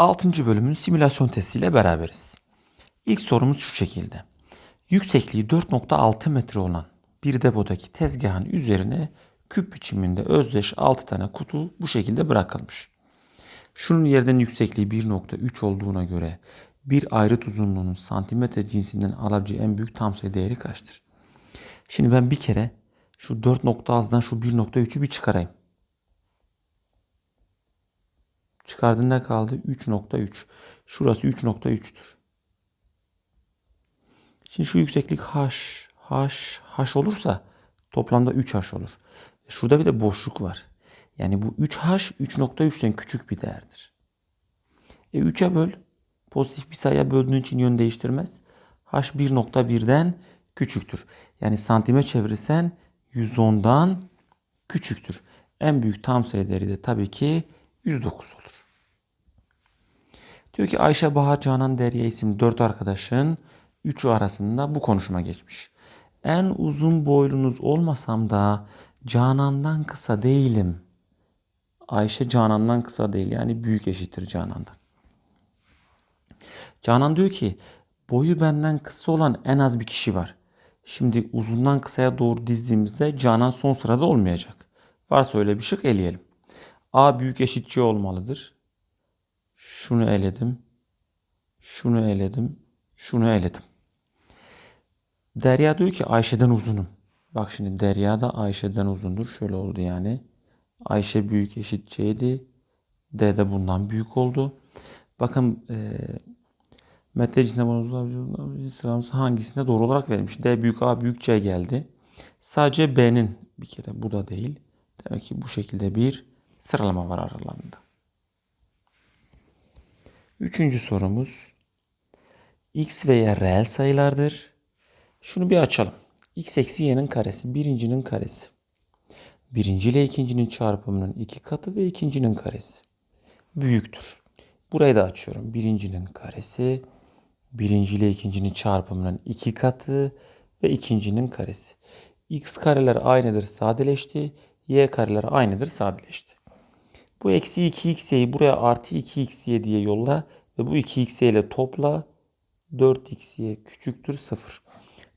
6. bölümün simülasyon testiyle beraberiz. İlk sorumuz şu şekilde. Yüksekliği 4.6 metre olan bir depodaki tezgahın üzerine küp biçiminde özdeş 6 tane kutu bu şekilde bırakılmış. Şunun yerden yüksekliği 1.3 olduğuna göre bir ayrıt uzunluğunun santimetre cinsinden alabileceği en büyük tam sayı değeri kaçtır? Şimdi ben bir kere şu 4.6'dan şu 1.3'ü bir çıkarayım. Çıkardığında kaldı? 3.3. Şurası 3.3'tür. Şimdi şu yükseklik h, h, h olursa toplamda 3h olur. Şurada bir de boşluk var. Yani bu 3h 3.3'ten küçük bir değerdir. E 3'e böl. Pozitif bir sayıya böldüğün için yön değiştirmez. h 1.1'den küçüktür. Yani santime çevirirsen 110'dan küçüktür. En büyük tam sayı değeri de tabii ki 109 olur. Diyor ki Ayşe, Bahar, Canan, Derya isimli dört arkadaşın üçü arasında bu konuşma geçmiş. En uzun boylunuz olmasam da Canan'dan kısa değilim. Ayşe Canan'dan kısa değil yani büyük eşittir Canan'dan. Canan diyor ki boyu benden kısa olan en az bir kişi var. Şimdi uzundan kısaya doğru dizdiğimizde Canan son sırada olmayacak. Varsa öyle bir şık eleyelim. A büyük eşitçi olmalıdır. Şunu eledim. Şunu eledim. Şunu eledim. Derya diyor ki Ayşe'den uzunum. Bak şimdi Derya da Ayşe'den uzundur. Şöyle oldu yani. Ayşe büyük eşit C'ydi. D de bundan büyük oldu. Bakın e, metre cinsinden sıramız hangisinde doğru olarak verilmiş. D büyük A büyük C geldi. Sadece B'nin bir kere bu da değil. Demek ki bu şekilde bir sıralama var aralarında. Üçüncü sorumuz. X ve Y reel sayılardır. Şunu bir açalım. X eksi y'nin karesi birincinin karesi. Birinci ile ikincinin çarpımının iki katı ve ikincinin karesi. Büyüktür. Burayı da açıyorum. Birincinin karesi. Birinci ile ikincinin çarpımının iki katı ve ikincinin karesi. X kareler aynıdır sadeleşti. Y kareler aynıdır sadeleşti. Bu eksi 2xy'yi buraya artı 2xy diye yolla ve bu 2xy ile topla 4xy küçüktür 0.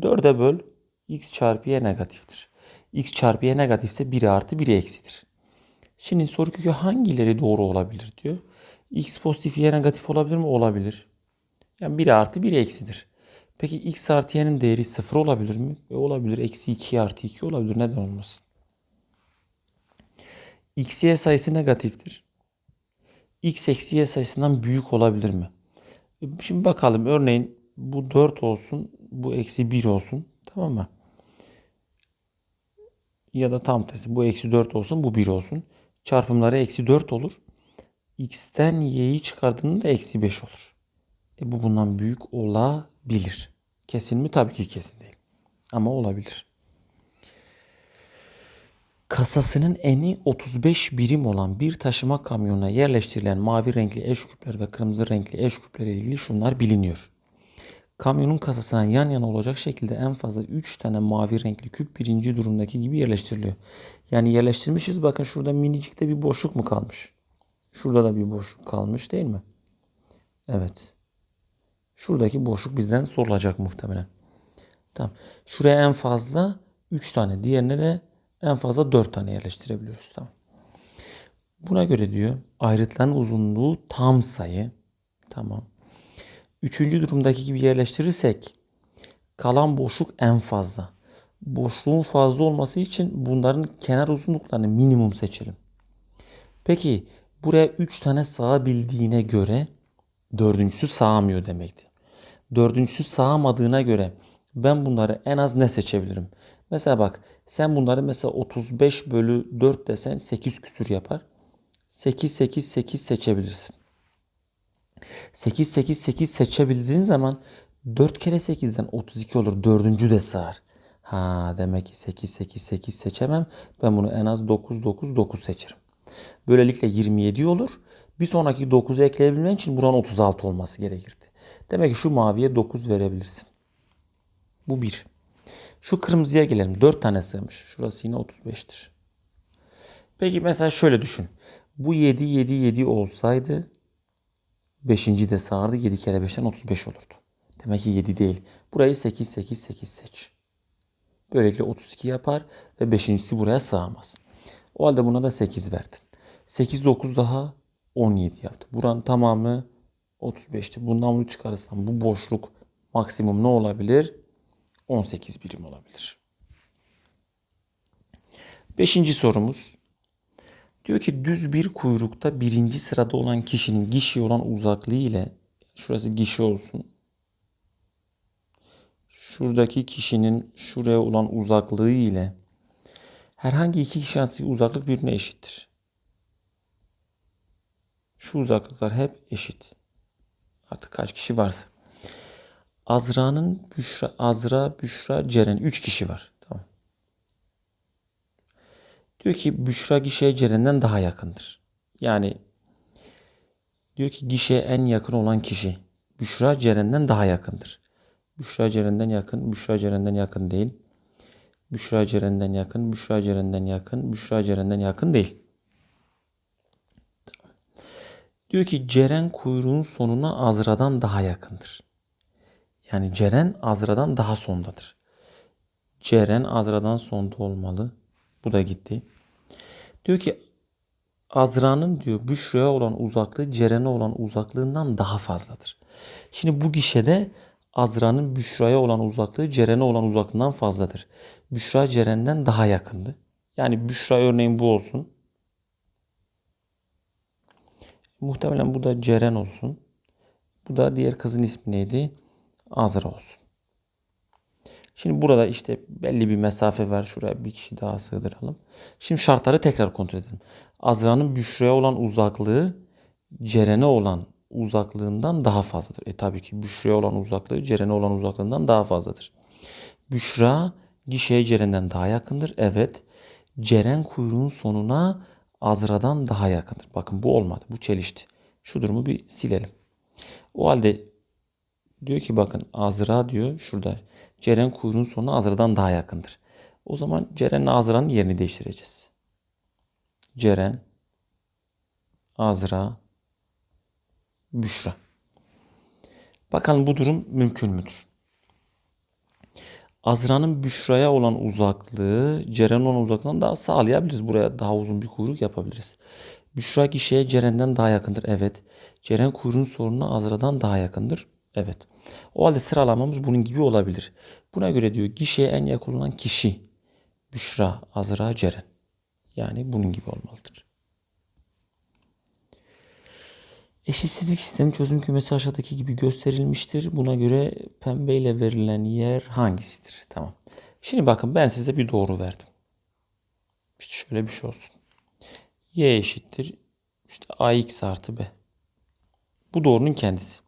4'e böl x çarpı y negatiftir. x çarpı y negatifse 1 artı 1 eksidir. Şimdi soru kökü hangileri doğru olabilir diyor. x pozitif y negatif olabilir mi? Olabilir. Yani 1 artı 1 eksidir. Peki x artı y'nin değeri 0 olabilir mi? E olabilir. Eksi 2 artı 2 olabilir. Neden olmasın? X y sayısı negatiftir. x eksi y sayısından büyük olabilir mi? E, Şimdi bakalım örneğin bu 4 olsun, bu eksi 1 olsun. Tamam mı? Ya da tam tersi bu eksi 4 olsun, bu 1 olsun. Çarpımları eksi 4 olur. x'ten y'yi çıkardığında eksi 5 olur. E bu bundan büyük olabilir. Kesin mi? Tabii ki kesin değil. Ama olabilir. Kasasının eni 35 birim olan bir taşıma kamyonuna yerleştirilen mavi renkli eş küpler ve kırmızı renkli eş küpler ile ilgili şunlar biliniyor. Kamyonun kasasına yan yana olacak şekilde en fazla 3 tane mavi renkli küp birinci durumdaki gibi yerleştiriliyor. Yani yerleştirmişiz bakın şurada minicikte bir boşluk mu kalmış? Şurada da bir boşluk kalmış değil mi? Evet. Şuradaki boşluk bizden sorulacak muhtemelen. Tamam. Şuraya en fazla 3 tane, diğerine de en fazla 4 tane yerleştirebiliyoruz. Tamam. Buna göre diyor ayrıtların uzunluğu tam sayı. Tamam. Üçüncü durumdaki gibi yerleştirirsek kalan boşluk en fazla. Boşluğun fazla olması için bunların kenar uzunluklarını minimum seçelim. Peki buraya 3 tane sığabildiğine göre dördüncüsü sığamıyor demekti. Dördüncüsü sığamadığına göre ben bunları en az ne seçebilirim? Mesela bak sen bunları mesela 35 bölü 4 desen 8 küsür yapar. 8 8 8 seçebilirsin. 8 8 8 seçebildiğin zaman 4 kere 8'den 32 olur. Dördüncü de sığar. Ha demek ki 8 8 8 seçemem. Ben bunu en az 9 9 9 seçerim. Böylelikle 27 olur. Bir sonraki 9'u ekleyebilmen için buranın 36 olması gerekirdi. Demek ki şu maviye 9 verebilirsin. Bu 1. Şu kırmızıya gelelim. 4 tane sığmış. Şurası yine 35'tir. Peki mesela şöyle düşün. Bu 7 7 7 olsaydı Beşinci de sağırdı. 7 kere 5'ten 35 olurdu. Demek ki 7 değil. Burayı 8, 8, 8 seç. Böylelikle 32 yapar ve beşincisi buraya sığamaz. O halde buna da 8 verdin. 8, 9 daha 17 yaptı. Buranın tamamı 35'ti. Bundan bunu çıkarırsam bu boşluk maksimum ne olabilir? 18 birim olabilir. Beşinci sorumuz. Diyor ki düz bir kuyrukta birinci sırada olan kişinin gişe olan uzaklığı ile şurası gişe olsun. Şuradaki kişinin şuraya olan uzaklığı ile herhangi iki kişi arasındaki uzaklık birbirine eşittir. Şu uzaklıklar hep eşit. Artık kaç kişi varsa. Azra'nın Büşra, Azra, Büşra, Ceren. Üç kişi var. Tamam. Diyor ki Büşra gişeye Ceren'den daha yakındır. Yani diyor ki gişeye en yakın olan kişi Büşra Ceren'den daha yakındır. Büşra Ceren'den yakın, Büşra Ceren'den yakın değil. Büşra Ceren'den yakın, Büşra Ceren'den yakın, Büşra Ceren'den yakın değil. Diyor ki Ceren kuyruğun sonuna Azra'dan daha yakındır. Yani Ceren Azra'dan daha sondadır. Ceren Azra'dan sonda olmalı. Bu da gitti. Diyor ki Azra'nın diyor Büşra'ya olan uzaklığı Ceren'e olan uzaklığından daha fazladır. Şimdi bu gişede Azra'nın Büşra'ya olan uzaklığı Ceren'e olan uzaklığından fazladır. Büşra Ceren'den daha yakındı. Yani Büşra örneğin bu olsun. Muhtemelen bu da Ceren olsun. Bu da diğer kızın ismi neydi? Azra olsun. Şimdi burada işte belli bir mesafe var. Şuraya bir kişi daha sığdıralım. Şimdi şartları tekrar kontrol edelim. Azra'nın Büşra'ya olan uzaklığı Ceren'e olan uzaklığından daha fazladır. E tabii ki Büşra'ya olan uzaklığı Ceren'e olan uzaklığından daha fazladır. Büşra gişeye Ceren'den daha yakındır. Evet. Ceren kuyruğun sonuna Azra'dan daha yakındır. Bakın bu olmadı. Bu çelişti. Şu durumu bir silelim. O halde diyor ki bakın Azra diyor şurada. Ceren kuyruğun sonuna Azra'dan daha yakındır. O zaman Ceren'le Azra'nın yerini değiştireceğiz. Ceren, Azra, Büşra. Bakalım bu durum mümkün müdür? Azra'nın Büşra'ya olan uzaklığı Ceren'e olan uzaklığından daha sağlayabiliriz. Buraya daha uzun bir kuyruk yapabiliriz. Büşra kişiye Ceren'den daha yakındır. Evet. Ceren kuyruğun sorununa Azra'dan daha yakındır. Evet. O halde sıralamamız bunun gibi olabilir. Buna göre diyor gişeye en yakın olan kişi Büşra, Azra, Ceren. Yani bunun gibi olmalıdır. Eşitsizlik sistemi çözüm kümesi aşağıdaki gibi gösterilmiştir. Buna göre pembeyle verilen yer hangisidir? Tamam. Şimdi bakın ben size bir doğru verdim. İşte şöyle bir şey olsun. Y eşittir. İşte ax artı b. Bu doğrunun kendisi.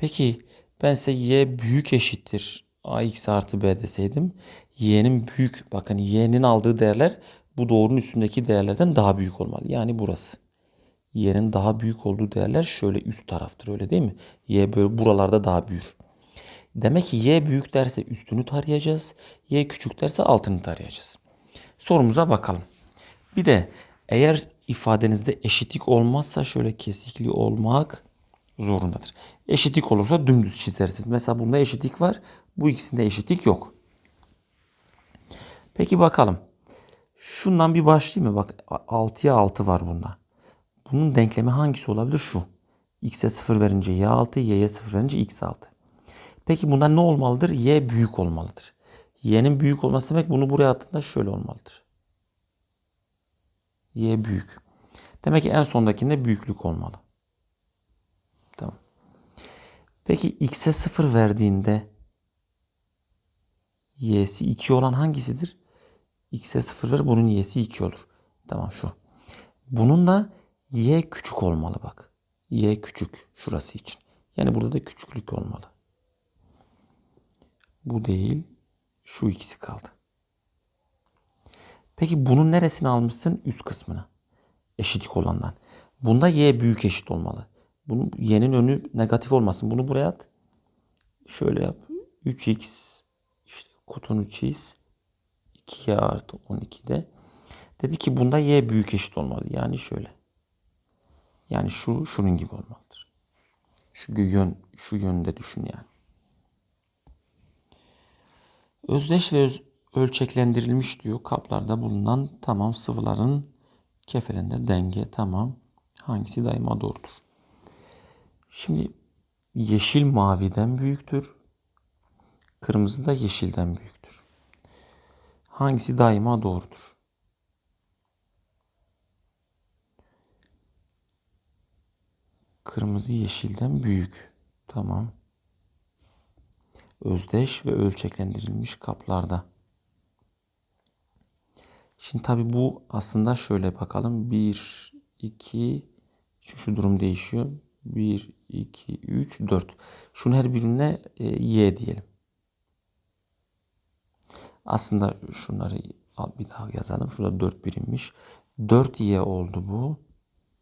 Peki ben size y büyük eşittir ax artı b deseydim y'nin büyük bakın y'nin aldığı değerler bu doğrunun üstündeki değerlerden daha büyük olmalı. Yani burası. Y'nin daha büyük olduğu değerler şöyle üst taraftır öyle değil mi? Y böyle buralarda daha büyür. Demek ki Y büyük derse üstünü tarayacağız. Y küçük derse altını tarayacağız. Sorumuza bakalım. Bir de eğer ifadenizde eşitlik olmazsa şöyle kesikli olmak zorundadır. Eşitlik olursa dümdüz çizersiniz. Mesela bunda eşitlik var. Bu ikisinde eşitlik yok. Peki bakalım. Şundan bir başlayayım mı? Bak 6'ya 6 var bunda. Bunun denklemi hangisi olabilir? Şu. X'e 0 verince y 6, y'ye 0 verince x 6. Peki bundan ne olmalıdır? Y büyük olmalıdır. Y'nin büyük olması demek bunu buraya attığında şöyle olmalıdır. Y büyük. Demek ki en sondakinde büyüklük olmalı. Peki x'e 0 verdiğinde y'si 2 olan hangisidir? x'e 0 ver bunun y'si 2 olur. Tamam şu. Bunun da y küçük olmalı bak. Y küçük şurası için. Yani burada da küçüklük olmalı. Bu değil. Şu ikisi kaldı. Peki bunun neresini almışsın? Üst kısmına. Eşitlik olandan. Bunda y büyük eşit olmalı. Bunun y'nin önü negatif olmasın. Bunu buraya at. Şöyle yap. 3x işte koton 3x 2y artı 12'de. Dedi ki bunda y büyük eşit olmalı. Yani şöyle. Yani şu şunun gibi olmalıdır. Şu yön şu yönde düşün yani. Özdeş ve öz, ölçeklendirilmiş diyor kaplarda bulunan tamam sıvıların kefelinde denge tamam. Hangisi daima doğrudur? Şimdi yeşil maviden büyüktür. Kırmızı da yeşilden büyüktür. Hangisi daima doğrudur? Kırmızı yeşilden büyük. Tamam. Özdeş ve ölçeklendirilmiş kaplarda. Şimdi tabi bu aslında şöyle bakalım. 1, 2, şu, şu durum değişiyor. 1, 2, 3, 4. Şunun her birine e, y diyelim. Aslında şunları bir daha yazalım. Şurada 4 birimmiş. 4y oldu bu.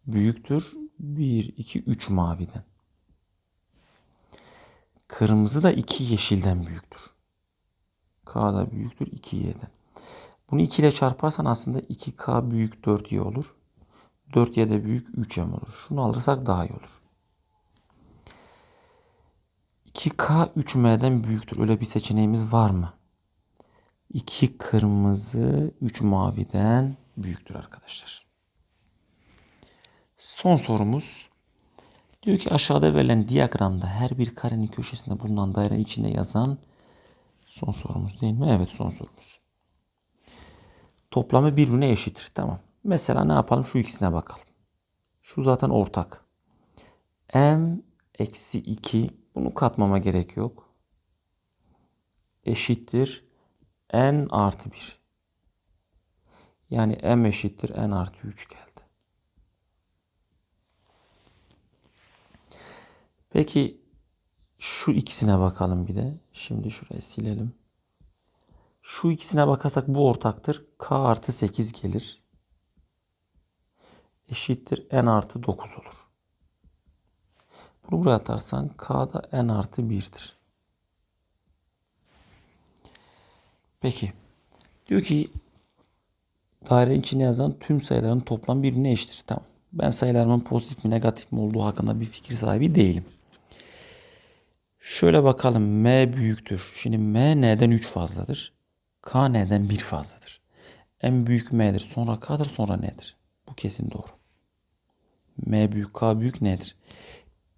Büyüktür. 1, 2, 3 maviden. Kırmızı da 2 yeşilden büyüktür. K da büyüktür 2y'den. Bunu 2 ile çarparsan aslında 2K büyük 4Y olur. 4Y de büyük 3M olur. Şunu alırsak daha iyi olur. 2K 3M'den büyüktür. Öyle bir seçeneğimiz var mı? 2 kırmızı 3 maviden büyüktür arkadaşlar. Son sorumuz. Diyor ki aşağıda verilen diyagramda her bir karenin köşesinde bulunan dairenin içinde yazan son sorumuz değil mi? Evet son sorumuz. Toplamı birbirine eşittir. Tamam. Mesela ne yapalım? Şu ikisine bakalım. Şu zaten ortak. M eksi 2. Bunu katmama gerek yok. Eşittir. N artı 1. Yani M eşittir N artı 3 geldi. Peki şu ikisine bakalım bir de. Şimdi şurayı silelim. Şu ikisine bakarsak bu ortaktır. K artı 8 gelir. Eşittir N artı 9 olur. Buraya atarsan K da N artı 1'dir. Peki. Diyor ki dairenin içine yazan tüm sayıların toplam birbirine eşittir. Tamam. Ben sayılarımın pozitif mi negatif mi olduğu hakkında bir fikir sahibi değilim. Şöyle bakalım m büyüktür. Şimdi m n'den 3 fazladır. k n'den 1 fazladır. En büyük m'dir. Sonra k'dır sonra n'dir. Bu kesin doğru. m büyük k büyük n'dir.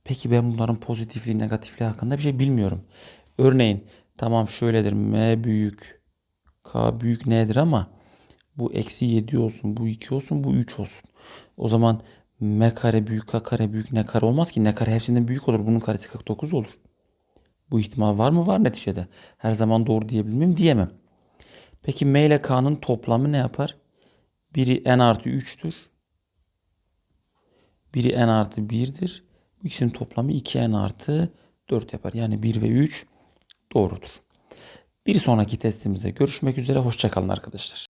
Peki ben bunların pozitifliği negatifliği hakkında bir şey bilmiyorum. Örneğin tamam şöyledir m büyük k büyük n'dir ama bu eksi 7 olsun bu 2 olsun bu 3 olsun. O zaman m kare büyük k kare büyük n kare olmaz ki. n kare hepsinden büyük olur. Bunun karesi 49 olur. Bu ihtimal var mı? Var neticede. Her zaman doğru diyebilir? Diyemem. Peki M ile K'nın toplamı ne yapar? Biri N artı 3'tür. Biri N artı 1'dir. Bu ikisinin toplamı 2N artı 4 yapar. Yani 1 ve 3 doğrudur. Bir sonraki testimizde görüşmek üzere. Hoşçakalın arkadaşlar.